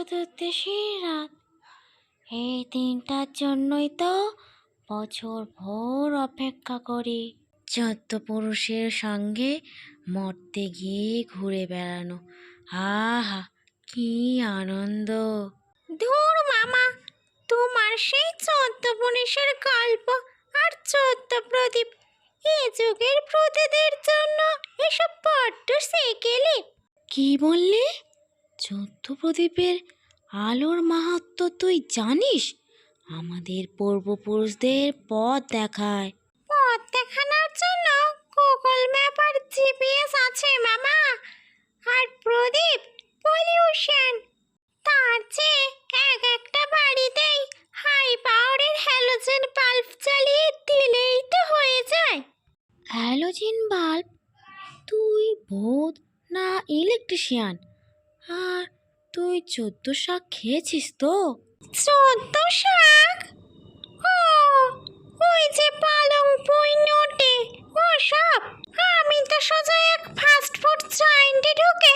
চতুর্দশীর রাত। এই দিনটার জন্যই তো বছর ভোর অপেক্ষা করি। চোদ্দ পুরুষের সঙ্গে মরতে গিয়ে ঘুরে বেড়ানো। আহা কি আনন্দ। ধুর মামা তোমার সেই চোদ্দ পুরুষের গল্প আর চোদ্দ প্রদীপ এই যুগের প্রতিদের জন্য এসব বড্ড সেকেলে। কি বললে? চোদ্দ প্রদীপের আলোর মাহাত্ম তুই জানিস? আমাদের পূর্বপুরুষদের পথ দেখায়। পথ দেখানোর জন্য গুগল ম্যাপ আর জিপিএস আছে মামা। আর প্রদীপ পলিউশন। তার চেয়ে এক একটা বাড়িতেই হাই পাওয়ারের হ্যালোজেন বাল্ব চালিয়ে দিলেই তো হয়ে যায়। Halogen bulb? তুই বোধ না ইলেকট্রিশিয়ান? আর তুই চোদ্দ শাক খেয়েছিস তো? চোদ্দ শাক? ও ওই যে পালং পুই নোটে। ও সব। আমি তো সোজা এক ফাস্ট ফুড জয়েন্টে ঢুকে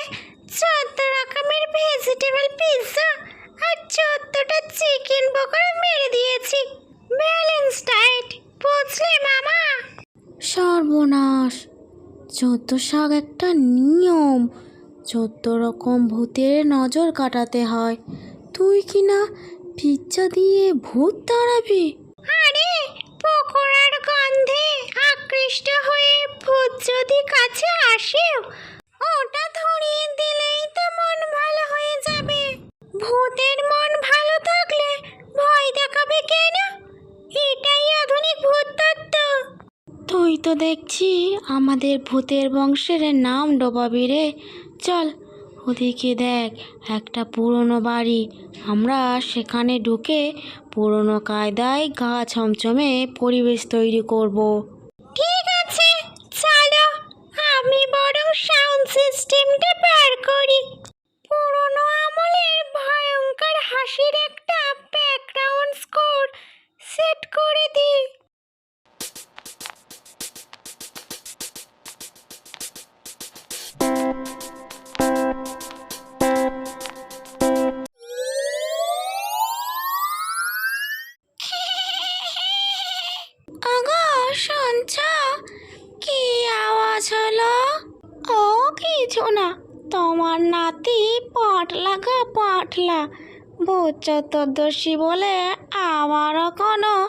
চোদ্দ রকমের ভেজিটেবল পিৎজা আর চোদ্দটা চিকেন পকোড়া মেরে দিয়েছি। ব্যালেন্স ডায়েট বুঝলে মামা? সর্বনাশ। চোদ্দ শাক একটা নিয়ম। চোদ্দ রকম ভূতের নজর কাটাতে হয়। তুই কি না পিজ্জা দিয়ে ভূত দাঁড়াবি আরে, পকোড়ার গন্ধে আকৃষ্ট হয়ে ভূত যদি কাছে আসেও, ওটা ধরিয়ে দিলেই তো মন ভালো হয়ে যাবে। ভূতের মন তুই তো দেখছি আমাদের ভূতের বংশের নাম ডোবাবি রে। চল, ওদিকে দেখ, একটা পুরনো বাড়ি। আমরা সেখানে ঢুকে পুরনো কায়দায় গা ছমছমে পরিবেশ তৈরি করব। কি আওয়াজ হলো? ও, কিছু না। তোমার নাতি পটলা গা, পটলা। ভূত চতুর্দশী বলে আবারও কোনো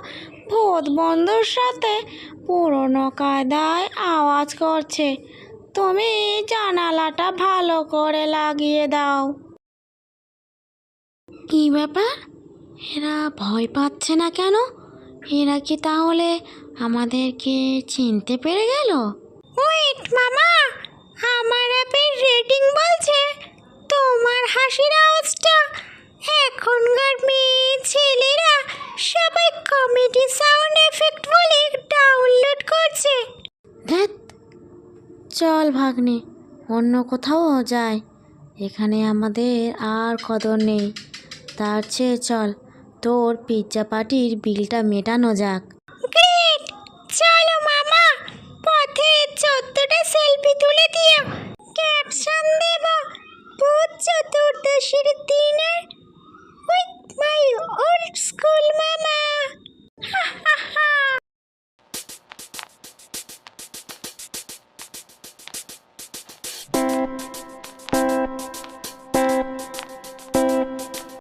ভূত বন্ধুর সাথে পুরনো কায়দায় আওয়াজ করছে। তুমি জানালাটা ভালো করে লাগিয়ে দাও। কি ব্যাপার? এরা ভয় পাচ্ছে না কেন? এরা কি তাহলে আমাদেরকে চিনতে পেরে গেল? ওয়েট মামা আমার অ্যাপের রেটিং বলছে তোমার হাসির আওয়াজটা। এখনকার মেয়ে ছেলেরা সবাই কমেডি সাউন্ড এফেক্ট বলে ডাউনলোড করছে। ধ্যাত চল ভাগ্নে অন্য কোথাও যায়। এখানে আমাদের আর কদর নেই। তার চেয়ে চল। তোর পিৎজা পার্টির বিলটা মেটানো যাক।